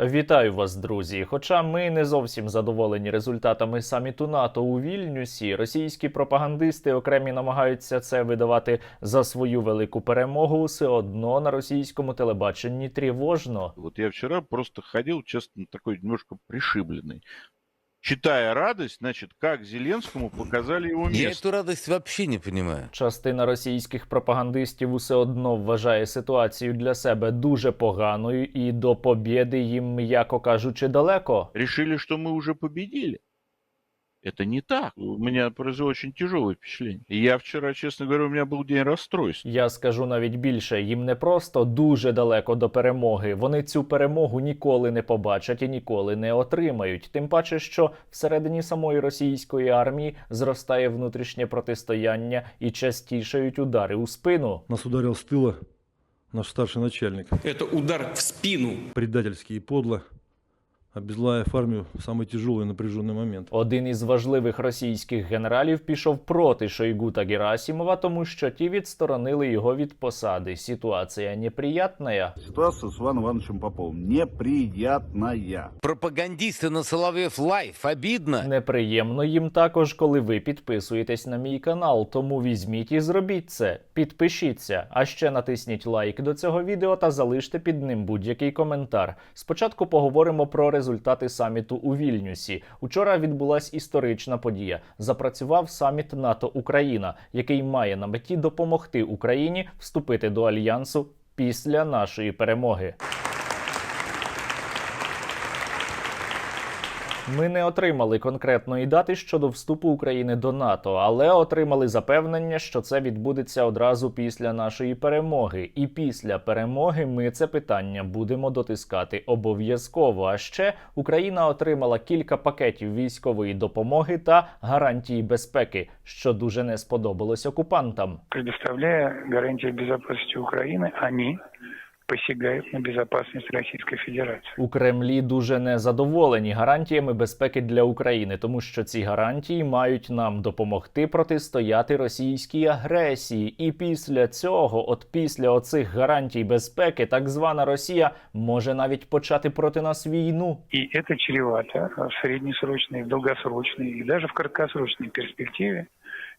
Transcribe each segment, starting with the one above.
Вітаю вас, друзі. Хоча ми не зовсім задоволені результатами саміту НАТО у Вільнюсі, російські пропагандисти окремі намагаються це видавати за свою велику перемогу. Все одно на російському телебаченні тривожно. От я вчора просто ходив, чесно, такий немножко пришибленный. Читая радость, значит, как Зеленскому показали его Я место. эту радость вообще не понимаю. Частина російських пропагандистів усе одно вважає ситуацію для себе дуже поганою, і до побєди їм, м'яко кажучи, далеко. Рішили, що ми уже победили. Это не так. У меня произвело очень тяжелое впечатление. И я вчера, честно говоря, у меня был день расстройств. Я скажу навіть більше, їм не просто дуже далеко до перемоги. Вони цю перемогу ніколи не побачать і ніколи не отримають. Тим паче, що всередині самої російської армії зростає внутрішнє протистояння і частішають удари у спину. Нас ударил с тыла наш старший начальник. Это удар в спину. Предательски и подло, обезглавив армию в самый тяжелый и напряженный момент. Один із важливих російських генералів пішов проти Шойгу та Герасімова, тому що ті відсторонили його від посади. Ситуація неприятна. Ситуация с Иваном Ивановичем Поповым неприятная. Пропагандисты на Соловьев Лайф. Обидно. Неприємно їм також, коли ви підписуєтесь на мій канал. Тому візьміть і зробіть це. Підпишіться, а ще натисніть лайк до цього відео та залиште під ним будь-який коментар. Спочатку поговоримо про результати саміту у Вільнюсі. Учора відбулась історична подія. Запрацював саміт НАТО Україна, який має на меті допомогти Україні вступити до альянсу після нашої перемоги. Ми не отримали конкретної дати щодо вступу України до НАТО, але отримали запевнення, що це відбудеться одразу після нашої перемоги. І після перемоги ми це питання будемо дотискати обов'язково. А ще Україна отримала кілька пакетів військової допомоги та гарантії безпеки, що дуже не сподобалось окупантам. предоставляя гарантии безопасности Украины, они посягают на безопасность Российской Федерации. У Кремлі дуже незадоволені гарантіями безпеки для України, тому що ці гарантії мають нам допомогти протистояти російській агресії. І після цього, от після оцих гарантій безпеки, так звана Росія може навіть почати проти нас війну. И это чревато в среднесрочной, в долгосрочной и даже в краткосрочной перспективе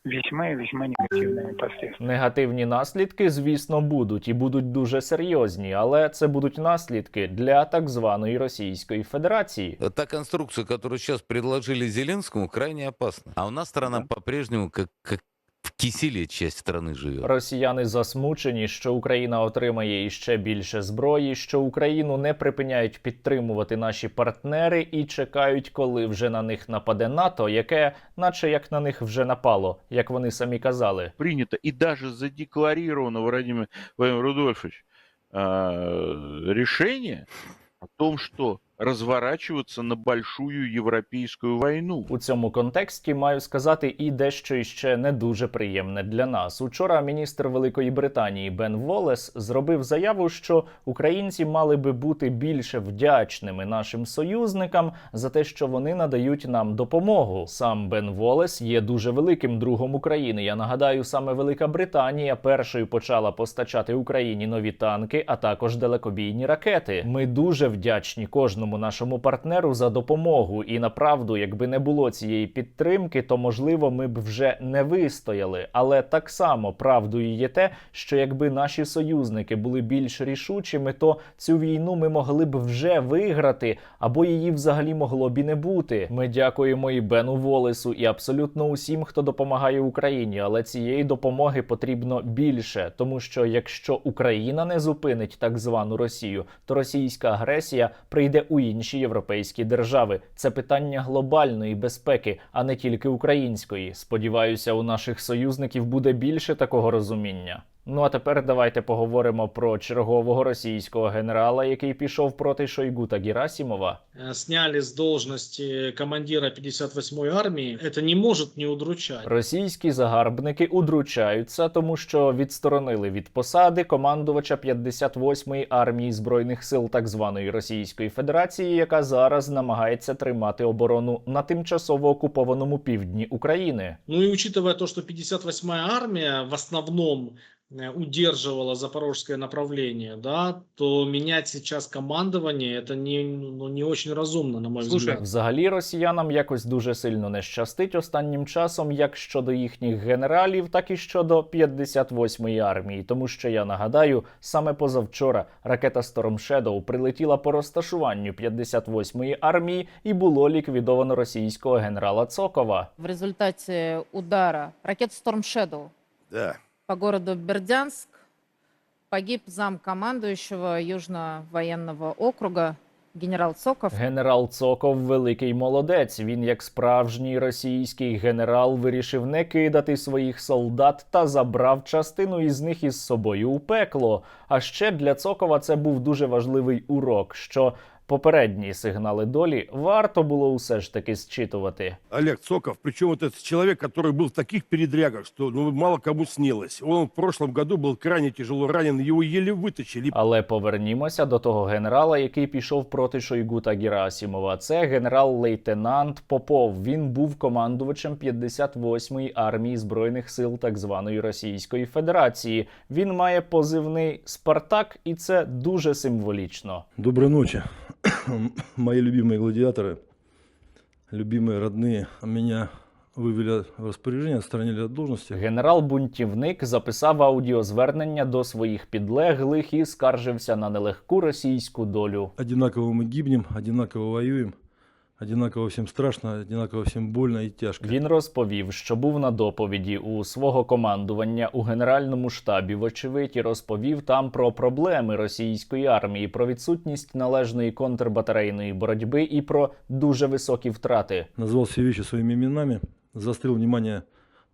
весьма и весьма негативными последствиями. Негативні наслідки, звісно, будуть і будуть дуже серйозні, але це будуть наслідки для так званої Російської Федерації. Та конструкція, яку зараз предложили Зеленському, крайне опасна. А у нас страна по-прежнему как, как в киселе часть страны живет. Росіяни засмучені, що Україна отримає іще більше зброї, що Україну не припиняють підтримувати наші партнери і чекають, коли вже на них нападе НАТО, яке, наче як на них вже напало, як вони самі казали. Принято и даже задекларировано Владимир, Владимир Рудольфович а, решение о том, что разворачиваться на большую европейскую войну. У цьому контексті маю сказати і дещо іще не дуже приємне для нас. Учора міністр Великої Британії Бен Волес зробив заяву, що українці мали би бути більше вдячними нашим союзникам за те, що вони надають нам допомогу. Сам Бен Волес є дуже великим другом України. Я нагадаю, саме Велика Британія першою почала постачати Україні нові танки, а також далекобійні ракети. Ми дуже вдячні кожному нашому партнеру за допомогу. І направду, якби не було цієї підтримки, то можливо ми б вже не вистояли. Але так само правдою є те, що якби наші союзники були більш рішучими, то цю війну ми могли б вже виграти, або її взагалі могло б і не бути. Ми дякуємо і Бену Волесу, і абсолютно усім, хто допомагає Україні. Але цієї допомоги потрібно більше, тому що якщо Україна не зупинить так звану Росію, то російська агресія прийде у інші європейські держави. Це питання глобальної безпеки, а не тільки української. Сподіваюся, у наших союзників буде більше такого розуміння. Ну а тепер давайте поговоримо про чергового російського генерала, який пішов проти Шойгу та Герасімова. э, сняли с должности командира 58-й армии, это не может не удручать. Російські загарбники удручаються, тому що відсторонили від посади командувача 58-ї армії збройних сил так званої Російської Федерації, яка зараз намагається тримати оборону на тимчасово окупованому півдні України. Ну и учитывая то, что 58-я армия в основном э, удерживала запорожское направление, да, то менять сейчас командование это не, ну, не очень разумно, на мой взгляд. Взагалі росіянам якось дуже сильно не щастить останнім часом, як щодо їхніх генералів, так і щодо 58-ї армії. Тому що я нагадаю, саме позавчора ракета Storm Shadow прилетіла по розташуванню 58-ї армії і було ліквідовано російського генерала Цокова. В результате удара ракет Storm Shadow Да. По городу Бердянск погиб зам командующего Южно-военного округа генерал Цоков. Генерал Цоков великий молодець. Він, як справжній російський генерал, вирішив не кидати своїх солдат та забрав частину із них із собою у пекло. А ще для Цокова це був дуже важливий урок, що попередні сигнали долі варто було усе ж таки зчитувати. Олег Цоков, причем вот этот человек, который был в таких передрягах, что ну, мало кому снилось. Он в прошлом году был крайне тяжело ранен, его еле вытащили. Але повернімося до того генерала, який пішов проти Шойгу та Герасімова. Це генерал-лейтенант Попов. Він був командувачем 58-ї армії збройних сил так званої Російської Федерації. Він має позивний Спартак, і це дуже символічно. Доброй ночи, мои любимые гладиаторы, любимые родные. Меня вывели в распоряжение, отстранили от должности. Генерал-бунтівник записав аудіозвернення до своїх підлеглих і скаржився на нелегку російську долю. Одинаково мы гибнем, одинаково воюем, одинаково всем страшно, одинаково всем больно и тяжко. Він розповів, що був на доповіді у свого командування у генеральному штабі, вочевидь, і розповів там про проблеми російської армії, про відсутність належної контрбатарейної боротьби і про дуже високі втрати. Назвал все вещи своими именами, заострил внимание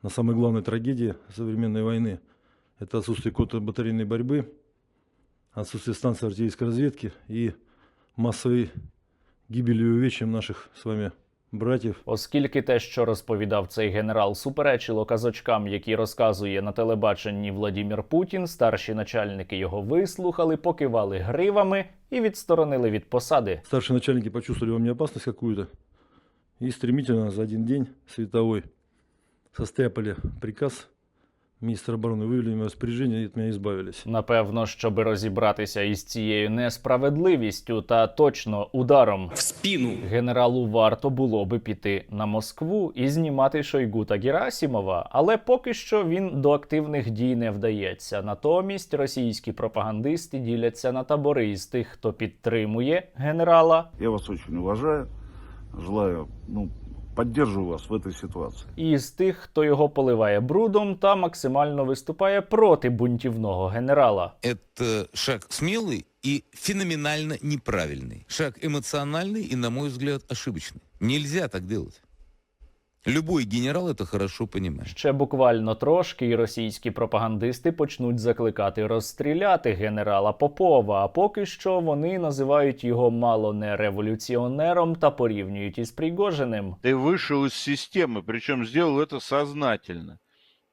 на самой главной трагедии современной войны. Это отсутствие контрбатарейной борьбы, отсутствие станции артиллерийской разведки и массовой гибели и увечьям наших с вами братьев. Оскільки те, що розповідав цей генерал, суперечило казочкам, які розказує на телебаченні Владімір Путін, старші начальники його вислухали, покивали гривами і відсторонили від посади. Старшие начальники почувствовали во мне опасность какую-то и стремительно за один день световой состряпали приказ министра обороны, вывели меня в распоряжение и от меня избавились. Напевно, щоб розібратися із цією несправедливістю та точно ударом в спину. Генералу варто було би піти на Москву і знімати Шойгу та Герасімова, але поки що він до активних дій не вдається. Натомість російські пропагандисти діляться на табори із тих, хто підтримує генерала, Я вас очень уважаю, желаю, ну, поддерживаю вас в этой ситуации. і з тих, хто його поливає брудом та максимально виступає проти бунтівного генерала. Это шаг смелый и феноменально неправильный. Шаг эмоциональный и, на мой взгляд, ошибочный. Нельзя так делать. Любой генерал это хорошо понимает. Ще буквально трошки, і російські пропагандисти почнуть закликати розстріляти генерала Попова. А поки що вони називають його мало не революціонером та порівнюють із Пригожиним. Ты вышел из системы, причем сделал это сознательно.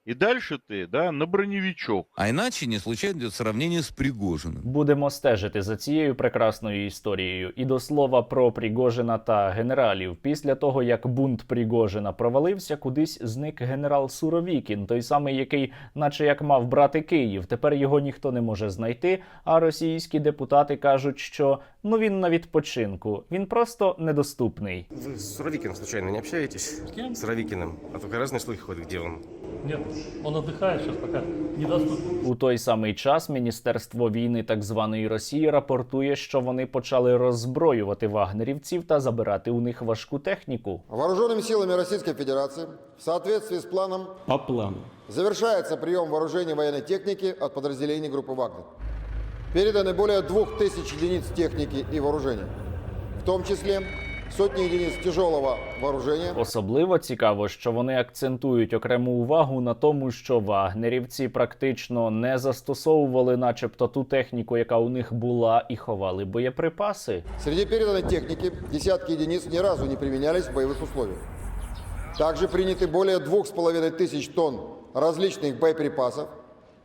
И дальше ты, да, на броневичок. А иначе не случайно идет сравнение с Пригожиным. Будемо стежити за цією прекрасною історією. І до слова про Пригожина та генералів. Після того, як бунт Пригожина провалився, кудись зник генерал Суровікін, той самий, який, наче як мав брати Київ. Тепер його ніхто не може знайти. А російські депутати кажуть, що ну він на відпочинку, він просто недоступний. Вы с Суровикиным случайно не общаетесь? С кем? С Суровикиным. А только разные слухи ходят, где он. Нет, он отдыхает сейчас пока, недоступен. У той самий час Міністерство війни так званої Росії рапортує, що вони почали роззброювати вагнерівців та забирати у них важку техніку. Вооруженными силами Российской Федерации в соответствии с планом По плану. завершается прием вооружений военной техники от подразделений группы «Вагнер». Переданы более 2000 единиц техники и вооружения, в том числе сотни единиц тяжелого вооружения, Особливо цікаво, що вони акцентують окрему увагу на тому, що вагнерівці практично не застосовували, начебто, ту техніку, яка у них була, і ховали боєприпаси. Среди переданной техники десятки единиц ни разу не применялись в боевых условиях. Также приняты более двух с половиной тысяч тонн различных боеприпасов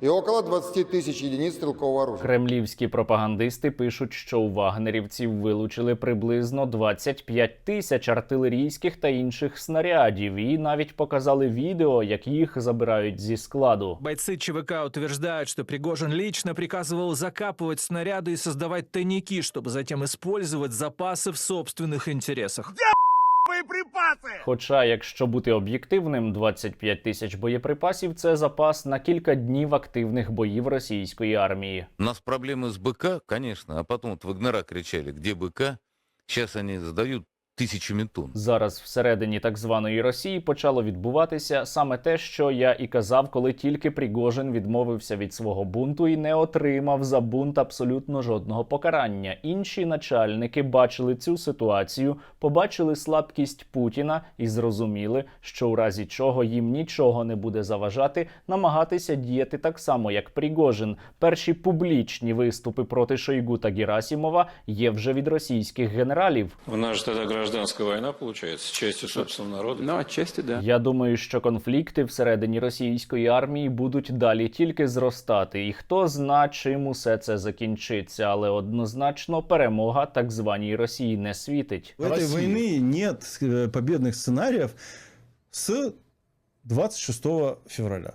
и около 20 тысяч единиц стрелкового оружия. Кремлівські пропагандисти пишуть, що у вагнерівців вилучили приблизно 25 тисяч артилерійських та інших снарядів, і навіть показали відео, як їх забирають зі складу. Бойцы ЧВК утверждают, что Пригожин лично приказывал закапывать снаряды и создавать тайники, чтобы затем использовать запасы в собственных интересах. Хоча, якщо бути об'єктивним, 25 тисяч боєприпасів це запас на кілька днів активних боїв російської армії. У нас проблеми з БК, конечно, а потом от Вагнера кричали, где БК? Зараз они сдают тысячами тонн. Зараз всередині так званої Росії почало відбуватися саме те, що я і казав, коли тільки Пригожин відмовився від свого бунту і не отримав за бунт абсолютно жодного покарання. Інші начальники бачили цю ситуацію, побачили слабкість Путіна і зрозуміли, що у разі чого їм нічого не буде заважати намагатися діяти так само, як Пригожин. Перші публічні виступи проти Шойгу та Герасімова є вже від російських генералів. Нас же тогда гражданская война получается, частью собственного народа. Ну, отчасти, да. Я думаю, що конфлікти всередині російської армії будуть далі тільки зростати, і хто зна, чим усе це закінчиться, але однозначно перемога так званій Росії не світить. У этой войны нет э, победных сценариев с 26 февраля.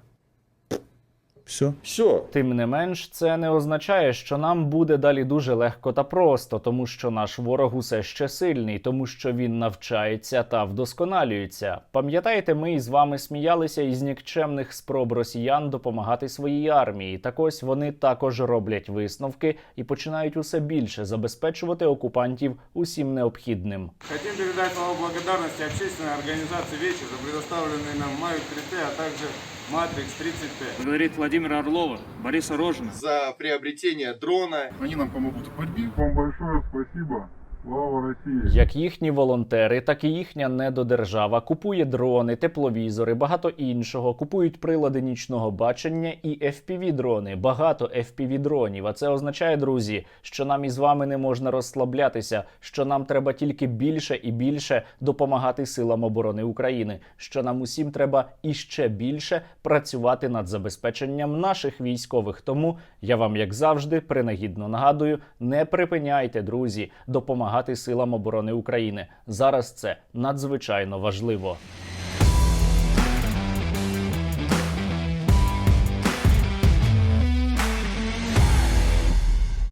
Все. Все. Тим не менш, це не означає, що нам буде далі дуже легко та просто, тому що наш ворог усе ще сильний, тому що він навчається та вдосконалюється. Пам'ятаєте, ми із вами сміялися із нікчемних спроб росіян допомагати своїй армії. Так ось вони також роблять висновки і починають усе більше забезпечувати окупантів усім необхідним. Хотим передать слова благодарности общественной организации «Вечер» за предоставленный нам 3Т, а также Матрикс 30Т. Благодарит Владимира Орлова, Бориса Рожина. За приобретение дрона. Они нам помогут в борьбе. Вам большое спасибо. Слава России! Як їхні волонтери, так і їхня недодержава купує дрони, тепловізори, багато іншого, купують прилади нічного бачення і fpv дрони, багато fpv дронів. А це означає, друзі, що нам із вами не можна розслаблятися, що нам треба тільки більше і більше допомагати силам оборони України, що нам усім треба іще більше працювати над забезпеченням наших військових. Тому я вам, як завжди, принагідно нагадую: не припиняйте, друзі, допомагати силам оборони України. Зараз це надзвичайно важливо.